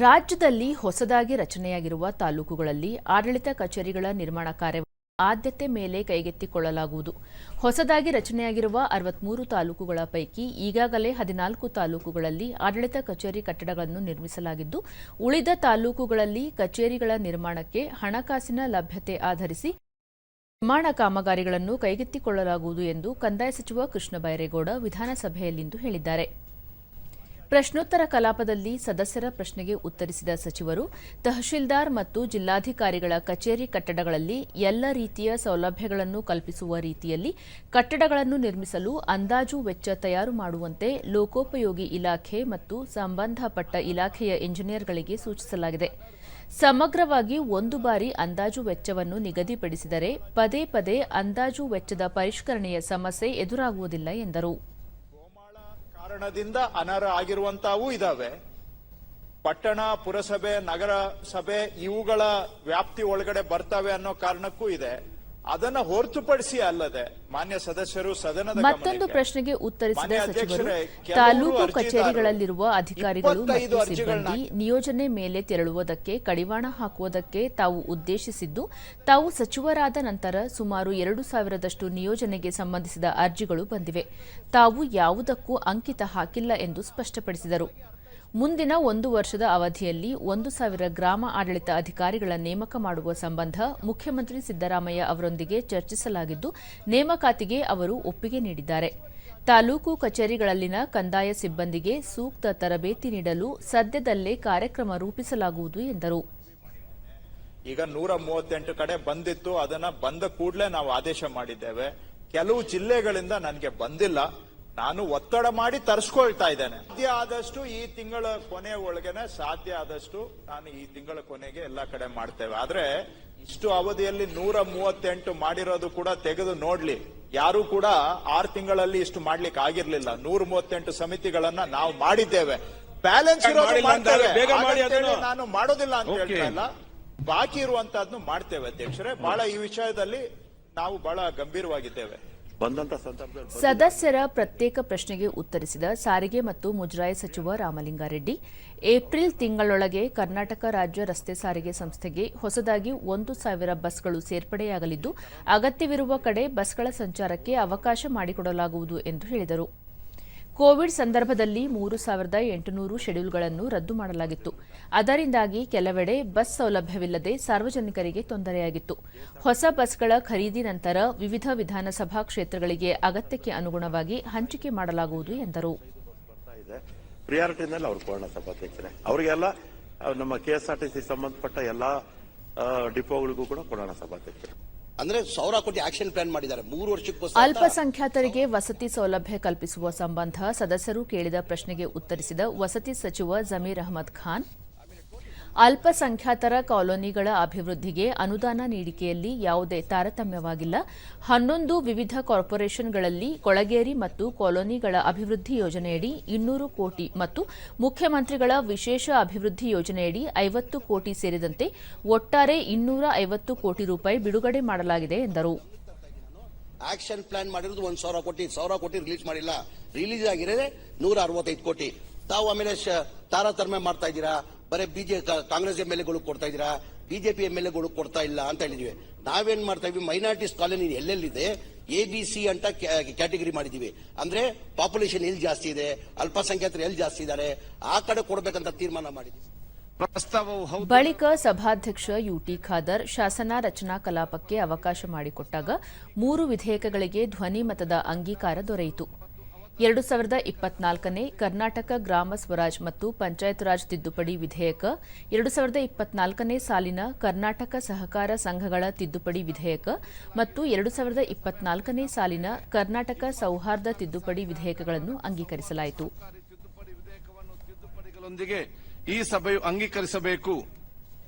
ರಾಜ್ಯದಲ್ಲಿ ಹೊಸದಾಗಿ ರಚನೆಯಾಗಿರುವ ತಾಲೂಕುಗಳಲ್ಲಿ ಆಡಳಿತ ಕಚೇರಿಗಳ ನಿರ್ಮಾಣ ಕಾರ್ಯ ಆದ್ಯತೆ ಮೇಲೆ ಕೈಗೆತ್ತಿಕೊಳ್ಳಲಾಗುವುದು. ಹೊಸದಾಗಿ ರಚನೆಯಾಗಿರುವ ಅರವತ್ಮೂರು ತಾಲೂಕುಗಳ ಪೈಕಿ ಈಗಾಗಲೇ ಹದಿನಾಲ್ಕು ತಾಲೂಕುಗಳಲ್ಲಿ ಆಡಳಿತ ಕಚೇರಿ ಕಟ್ಟಡಗಳನ್ನು ನಿರ್ಮಿಸಲಾಗಿದ್ದು, ಉಳಿದ ತಾಲೂಕುಗಳಲ್ಲಿ ಕಚೇರಿಗಳ ನಿರ್ಮಾಣಕ್ಕೆ ಹಣಕಾಸಿನ ಲಭ್ಯತೆ ಆಧರಿಸಿ ನಿರ್ಮಾಣ ಕಾಮಗಾರಿಗಳನ್ನು ಕೈಗೆತ್ತಿಕೊಳ್ಳಲಾಗುವುದು ಎಂದು ಕಂದಾಯ ಸಚಿವ ಕೃಷ್ಣ ಬೈರೇಗೌಡ ವಿಧಾನಸಭೆಯಲ್ಲಿಂದು ಹೇಳಿದ್ದಾರೆ. ಪ್ರಶ್ನೋತ್ತರ ಕಲಾಪದಲ್ಲಿ ಸದಸ್ಯರ ಪ್ರಶ್ನೆಗೆ ಉತ್ತರಿಸಿದ ಸಚಿವರು, ತಹಶೀಲ್ದಾರ್ ಮತ್ತು ಜಿಲ್ಲಾಧಿಕಾರಿಗಳ ಕಚೇರಿ ಕಟ್ಟಡಗಳಲ್ಲಿ ಎಲ್ಲ ರೀತಿಯ ಸೌಲಭ್ಯಗಳನ್ನು ಕಲ್ಪಿಸುವ ರೀತಿಯಲ್ಲಿ ಕಟ್ಟಡಗಳನ್ನು ನಿರ್ಮಿಸಲು ಅಂದಾಜು ವೆಚ್ಚ ತಯಾರು ಮಾಡುವಂತೆ ಲೋಕೋಪಯೋಗಿ ಇಲಾಖೆ ಮತ್ತು ಸಂಬಂಧಪಟ್ಟ ಇಲಾಖೆಯ ಇಂಜಿನಿಯರ್ಗಳಿಗೆ ಸೂಚಿಸಲಾಗಿದೆ. ಸಮಗ್ರವಾಗಿ ಒಂದು ಬಾರಿ ಅಂದಾಜು ವೆಚ್ಚವನ್ನು ನಿಗದಿಪಡಿಸಿದರೆ ಪದೇ ಪದೇ ಅಂದಾಜು ವೆಚ್ಚದ ಪರಿಷ್ಕರಣೆಯ ಸಮಸ್ಯೆ ಎದುರಾಗುವುದಿಲ್ಲ ಎಂದರು. ಕಾರಣದಿಂದ ಅನರ್ಹ ಆಗಿರುವಂತಹವು ಇದಾವೆ. ಪಟ್ಟಣ, ಪುರಸಭೆ ನಗರ ಸಭೆ ಇವುಗಳ ವ್ಯಾಪ್ತಿ ಒಳಗಡೆ ಬರ್ತವೆ ಅನ್ನೋ ಕಾರಣಕ್ಕೂ ಇದೆ. ಅದನ್ನ ಹೊರತುಪಡಿಸಿ ಅಲ್ಲದೆ ಮಾನ್ಯ ಸದಸ್ಯರು ಸದನದ ಮತ್ತೊಂದು ಪ್ರಶ್ನೆಗೆ ಉತ್ತರಿಸಿದ ಸಚಿವರು ತಾಲೂಕು ಕಚೇರಿಗಳಲ್ಲಿರುವ ಅಧಿಕಾರಿಗಳು ಮತ್ತು ಸಿಬ್ಬಂದಿ ನಿಯೋಜನೆ ಮೇಲೆ ತೆರಳುವುದಕ್ಕೆ ಕಡಿವಾಣ ಹಾಕುವುದಕ್ಕೆ ತಾವು ಉದ್ದೇಶಿಸಿದ್ದು ತಾವು ಸಚಿವರಾದ ನಂತರ ಸುಮಾರು ಎರಡು ಸಾವಿರದಷ್ಟು ನಿಯೋಜನೆಗೆ ಸಂಬಂಧಿಸಿದ ಅರ್ಜಿಗಳು ಬಂದಿವೆ. ತಾವು ಯಾವುದಕ್ಕೂ ಅಂಕಿತ ಹಾಕಿಲ್ಲ ಎಂದು ಸ್ಪಷ್ಟಪಡಿಸಿದರು. ಮುಂದಿನ ಒಂದು ವರ್ಷದ ಅವಧಿಯಲ್ಲಿ ಒಂದು ಸಾವಿರ ಗ್ರಾಮ ಆಡಳಿತ ಅಧಿಕಾರಿಗಳ ನೇಮಕ ಮಾಡುವ ಸಂಬಂಧ ಮುಖ್ಯಮಂತ್ರಿ ಸಿದ್ದರಾಮಯ್ಯ ಅವರೊಂದಿಗೆ ಚರ್ಚಿಸಲಾಗಿದ್ದು, ನೇಮಕಾತಿಗೆ ಅವರು ಒಪ್ಪಿಗೆ ನೀಡಿದ್ದಾರೆ. ತಾಲೂಕು ಕಚೇರಿಗಳಲ್ಲಿನ ಕಂದಾಯ ಸಿಬ್ಬಂದಿಗೆ ಸೂಕ್ತ ತರಬೇತಿ ನೀಡಲು ಸದ್ಯದಲ್ಲೇ ಕಾರ್ಯಕ್ರಮ ರೂಪಿಸಲಾಗುವುದು ಎಂದರು. ಈಗ ನೂರ ಮೂವತ್ತೆಂಟು ಕಡೆ ಬಂದಿತ್ತು. ಅದನ್ನ ಬಂದ ಕೂಡಲೇ ನಾವು ಆದೇಶ ಮಾಡಿದ್ದೇವೆ. ಕೆಲವು ಜಿಲ್ಲೆಗಳಿಂದ ನನಗೆ ಬಂದಿಲ್ಲ. ನಾನು ಒತ್ತಡ ಮಾಡಿ ತರಿಸ್ಕೊಳ್ತಾ ಇದ್ದೇನೆ. ಸಾಧ್ಯ ಆದಷ್ಟು ಈ ತಿಂಗಳ ಕೊನೆ ಒಳಗೇನೆ ಸಾಧ್ಯ ಆದಷ್ಟು ನಾನು ಈ ತಿಂಗಳ ಕೊನೆಗೆ ಎಲ್ಲ ಕಡೆ ಮಾಡ್ತೇವೆ. ಆದ್ರೆ ಇಷ್ಟು ಅವಧಿಯಲ್ಲಿ ನೂರ ಮೂವತ್ತೆಂಟು ಮಾಡಿರೋದು ಕೂಡ ತೆಗೆದು ನೋಡ್ಲಿ. ಯಾರು ಕೂಡ ಆರು ತಿಂಗಳಲ್ಲಿ ಇಷ್ಟು ಮಾಡ್ಲಿಕ್ಕೆ ಆಗಿರ್ಲಿಲ್ಲ. ನೂರ ಮೂವತ್ತೆಂಟು ಸಮಿತಿಗಳನ್ನ ನಾವು ಮಾಡಿದ್ದೇವೆ. ಬ್ಯಾಲೆನ್ಸ್ ಇರೋದು ಮಾಡ್ತೇವೆ. ಹಾಗಂತೇಳಿ ನಾನು ಮಾಡೋದಿಲ್ಲ ಅಂತ ಹೇಳ್ತಾ ಇಲ್ಲ. ಬಾಕಿ ಇರುವಂತಹದ್ನು ಮಾಡ್ತೇವೆ ಅಧ್ಯಕ್ಷರೇ. ಬಹಳ ಈ ವಿಷಯದಲ್ಲಿ ನಾವು ಬಹಳ ಗಂಭೀರವಾಗಿದ್ದೇವೆ. ಸದಸ್ಯರ ಪ್ರತ್ಯೇಕ ಪ್ರಶ್ನೆಗೆ ಉತ್ತರಿಸಿದ ಸಾರಿಗೆ ಮತ್ತು ಮುಜರಾಯಿ ಸಚಿವ ರಾಮಲಿಂಗಾರೆಡ್ಡಿ, ಏಪ್ರಿಲ್ ತಿಂಗಳೊಳಗೆ ಕರ್ನಾಟಕ ರಾಜ್ಯ ರಸ್ತೆ ಸಾರಿಗೆ ಸಂಸ್ಥೆಗೆ ಹೊಸದಾಗಿ ಒಂದು ಸಾವಿರ ಬಸ್ಗಳು ಸೇರ್ಪಡೆಯಾಗಲಿದ್ದು, ಅಗತ್ಯವಿರುವ ಕಡೆ ಬಸ್ಗಳ ಸಂಚಾರಕ್ಕೆ ಅವಕಾಶ ಮಾಡಿಕೊಡಲಾಗುವುದು ಎಂದು ಹೇಳಿದರು. ಕೋವಿಡ್ ಸಂದರ್ಭದಲ್ಲಿ ಮೂರು ಸಾವಿರದ ಎಂಟುನೂರು ಶೆಡ್ಯೂಲ್ಗಳನ್ನು ರದ್ದು ಮಾಡಲಾಗಿತ್ತು. ಅದರಿಂದಾಗಿ ಕೆಲವೆಡೆ ಬಸ್ ಸೌಲಭ್ಯವಿಲ್ಲದೆ ಸಾರ್ವಜನಿಕರಿಗೆ ತೊಂದರೆಯಾಗಿತ್ತು. ಹೊಸ ಬಸ್ಗಳ ಖರೀದಿ ನಂತರ ವಿವಿಧ ವಿಧಾನಸಭಾ ಕ್ಷೇತ್ರಗಳಿಗೆ ಅಗತ್ಯಕ್ಕೆ ಅನುಗುಣವಾಗಿ ಹಂಚಿಕೆ ಮಾಡಲಾಗುವುದು ಎಂದರು. ಅವರಿಗೆಲ್ಲ ನಮ್ಮ K S R T C ಸಂಬಂಧಪಟ್ಟ ಎಲ್ಲಾ ಡಿಪೋಗಳಿಗೂ ಕೂಡ ಕೊಡೋಣ ಸಭಾಧ್ಯಕ್ಷರೇ ಅಂದ್ರೆ ಸಾವಿರ ಕೋಟಿ ಆಕ್ಷನ್ ಪ್ಲಾನ್ ಮಾಡಿದ್ದಾರೆ. ಮೂರು ವರ್ಷಕ್ಕೋಸ್ಕರ ಅಲ್ಪಸಂಖ್ಯಾತರಿಗೆ ವಸತಿ ಸೌಲಭ್ಯ ಕಲ್ಪಿಸುವ ಸಂಬಂಧ ಸದಸ್ಯರು ಕೇಳಿದ ಪ್ರಶ್ನೆಗೆ ಉತ್ತರಿಸಿದ ವಸತಿ ಸಚಿವ ಜಮೀರ್ ಅಹಮದ್ ಖಾನ್ ಅಲ್ಪಸಂಖ್ಯಾತರ ಕಾಲೋನಿಗಳ ಅಭಿವೃದ್ಧಿಗೆ ಅನುದಾನ ನೀಡಿಕೆಯಲ್ಲಿ ಯಾವುದೇ ತಾರತಮ್ಯವಾಗಿಲ್ಲ. ಹನ್ನೊಂದು ವಿವಿಧ ಕಾರ್ಪೊರೇಷನ್ಗಳಲ್ಲಿ ಕೊಳಗೇರಿ ಮತ್ತು ಕಾಲೋನಿಗಳ ಅಭಿವೃದ್ಧಿ ಯೋಜನೆಯಡಿ ಇನ್ನೂರು ಕೋಟಿ ಮತ್ತು ಮುಖ್ಯಮಂತ್ರಿಗಳ ವಿಶೇಷ ಅಭಿವೃದ್ಧಿ ಯೋಜನೆಯಡಿ ಐವತ್ತು ಕೋಟಿ ಸೇರಿದಂತೆ ಒಟ್ಟಾರೆ ಇನ್ನೂರ ಐವತ್ತು ಕೋಟಿ ರೂಪಾಯಿ ಬಿಡುಗಡೆ ಮಾಡಲಾಗಿದೆ ಎಂದರು. ಆಕ್ಷನ್ ಪ್ಲಾನ್ ಮಾಡಿರೋದು ಒಂದು ಸಾವಿರ ಕೋಟಿ ಸಾವಿರ ಕೋಟಿ ರಿಲೀಸ್ ಮಾಡಿಲ್ಲ. ರಿಲೀಸ್ ಆಗಿರೋದೇ ನೂರ ಅರವತ್ತೈದು ಕೋಟಿ. ತಾವು ಆಮೇಲೆ ತಾರತಮ್ಯ ಮಾಡ್ತಾ ಇದ್ದೀರಾ? ಬರೀ ಬಿಜೆ ಕಾಂಗ್ರೆಸ್ ಎಂ ಎಲ್ ಎಗಳು ಕೊಡ್ತಾ ಇದ್ದೀರಾ? ಬಿಜೆಪಿ ಎಂ ಎಲ್ ಎಗಳು ಕೊಡ್ತಾ ಇಲ್ಲ ಅಂತ ಹೇಳಿದ್ವಿ. ನಾವೇನ್ ಮಾಡ್ತಾ ಇದ್ವಿ? ಮೈನಾರಿಟೀಸ್ ಕಾಲೋನಿ ಎಲ್ಲೆಲ್ಲಿದೆ? ಎ ಬಿ ಸಿ ಅಂತ ಕ್ಯಾಟಗರಿ ಮಾಡಿದೀವಿ ಅಂದ್ರೆ ಪಾಪ್ಯುಲೇಷನ್ ಎಲ್ಲಿ ಜಾಸ್ತಿ ಇದೆ? ಅಲ್ಪಸಂಖ್ಯಾತರು ಎಲ್ಲಿ ಜಾಸ್ತಿ ಇದ್ದಾರೆ? ಆ ಕಡೆ ಕೊಡ್ಬೇಕಂತ ತೀರ್ಮಾನ ಮಾಡಿದ್ವಿ ಬಳಿಕ ಸಭಾಧ್ಯಕ್ಷ ಯುಟಿ ಖಾದರ್ ಶಾಸನ ರಚನಾ ಕಲಾಪಕ್ಕೆ ಅವಕಾಶ ಮಾಡಿಕೊಟ್ಟಾಗ ಮೂರು ವಿಧೇಯಕಗಳಿಗೆ ಧ್ವನಿ ಮತದ ಅಂಗೀಕಾರ ದೊರೆಯಿತು. ಎರಡು ಸಾವಿರದ ಇಪ್ಪತ್ನಾಲ್ಕನೇ ಕರ್ನಾಟಕ ಗ್ರಾಮ ಸ್ವರಾಜ್ ಮತ್ತು ಪಂಚಾಯತ್ ರಾಜ್ ತಿದ್ದುಪಡಿ ವಿಧೇಯಕ, ಎರಡು ಸಾವಿರದ ಇಪ್ಪತ್ನಾಲ್ಕನೇ ಸಾಲಿನ ಕರ್ನಾಟಕ ಸಹಕಾರ ಸಂಘಗಳ ತಿದ್ದುಪಡಿ ವಿಧೇಯಕ ಮತ್ತು ಎರಡು ಸಾವಿರದ ಇಪ್ಪತ್ನಾಲ್ಕನೇ ಸಾಲಿನ ಕರ್ನಾಟಕ ಸೌಹಾರ್ದ ತಿದ್ದುಪಡಿ ವಿಧೇಯಕಗಳನ್ನು ಅಂಗೀಕರಿಸಲಾಯಿತು. ಅಂಗೀಕರಿಸಬೇಕು.